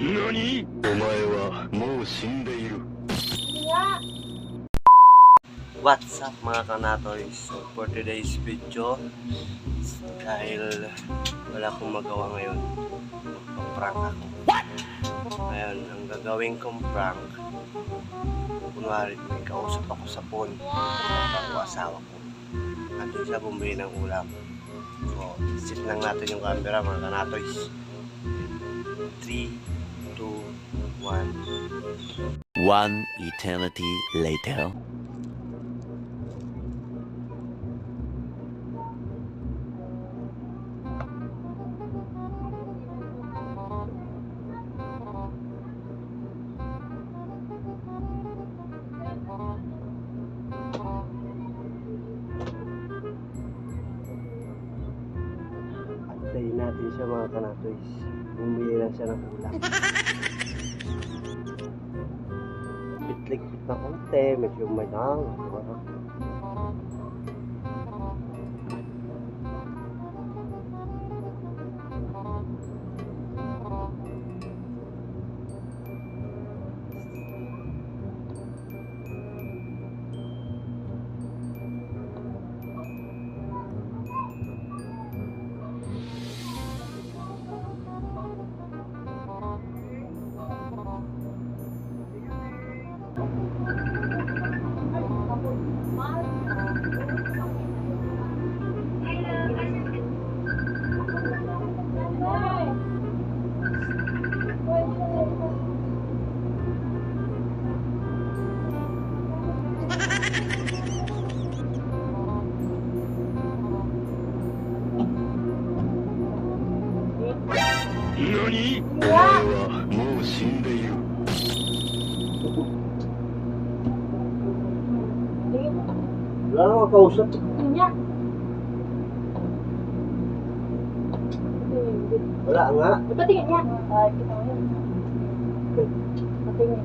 何お前はもう死んでいる What's up mga kanatoys? So for today's video, dahil wala akong magawa ngayon, magpa-prank ako. Ngayon, ang gagawin kong prank, kunwari may kausap ako sa phone, ako asawa ko. Nandun siya bumili ng ulam. So, sit lang natin yung camera mga kanatoys. 3, 2, 1. One eternity later. Siya mga kanatoys. Bumili lang siya ng ulam. Pitlik-pit na konti, medyo may nang. 何お前はもう死んでいる Wala nang makausap. Wala nga. Patingin niya. Ay, kita mo yun. Patingin.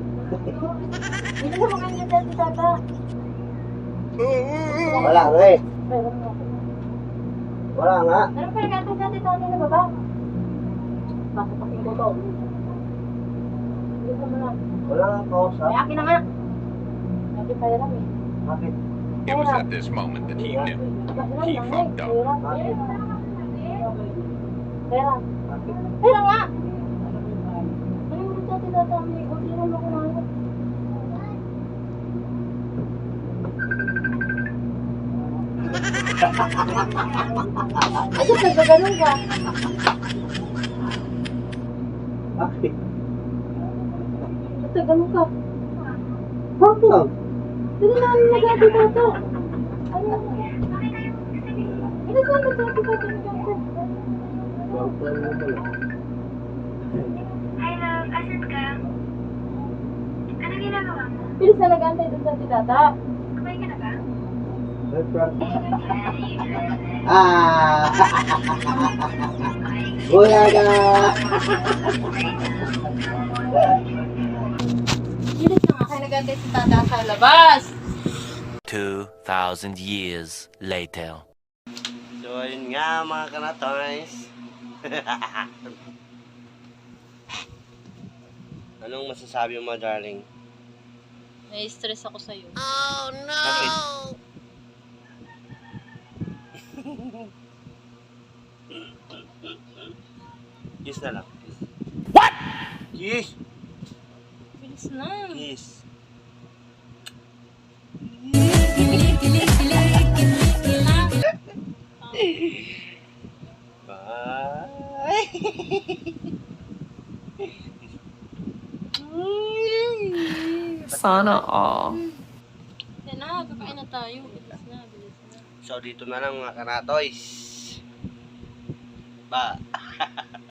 Hindi na mga ganyan dati tata. Wala nga eh. Pero nga. Wala nga. Ano pa nagkata dati tata na baba? Basta paking boto. Hindi mo lang. Wala nga kausap. May akin na nga. Hindi pa rin eh. Bakit? It was at this moment that he knew. He fucked up. Bakit? Pera. Bakit? Pera nga! Ano yung dati tata? May orderan ako na ano. Ay, ba't nagaganon ka? Bakit? Ba't nagaganon ka? Bakit? Sino na ang nagati tato? Ano? Ano saan nagati tato ng mo pala? Hi love, asan ka? Anong ginagawa mo? Pilis na nag-antay doon dati tata. Kumain ka na ba? Ah! Bulaga! Pilis na nga kayo nag-antay si tata sa labas. 2,000 years later. So, ayun nga mga kanatoys. Anong masasabi mo, darling? Nai-stress ako sa'yo. Bakit? Kiss na lang. What? Kiss! Pilis na. Kiss. Bye! Sana all. Yan na, kakain na tayo. Bilis na, bilis na. So, dito na lang mga kanatoys. Ba.